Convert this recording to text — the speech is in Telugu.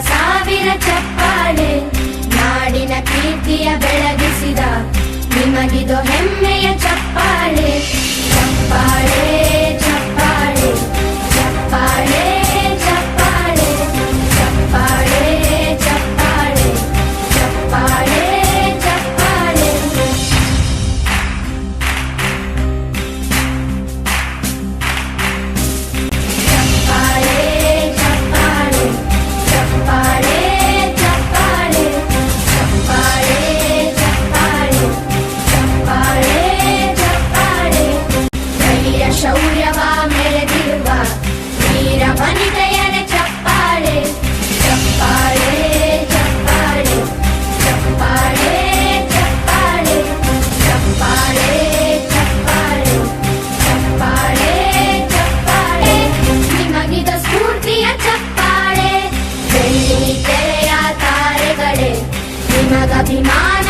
ಸಾವಿರ ಚಪ್ಪಾಳೆ magabinaan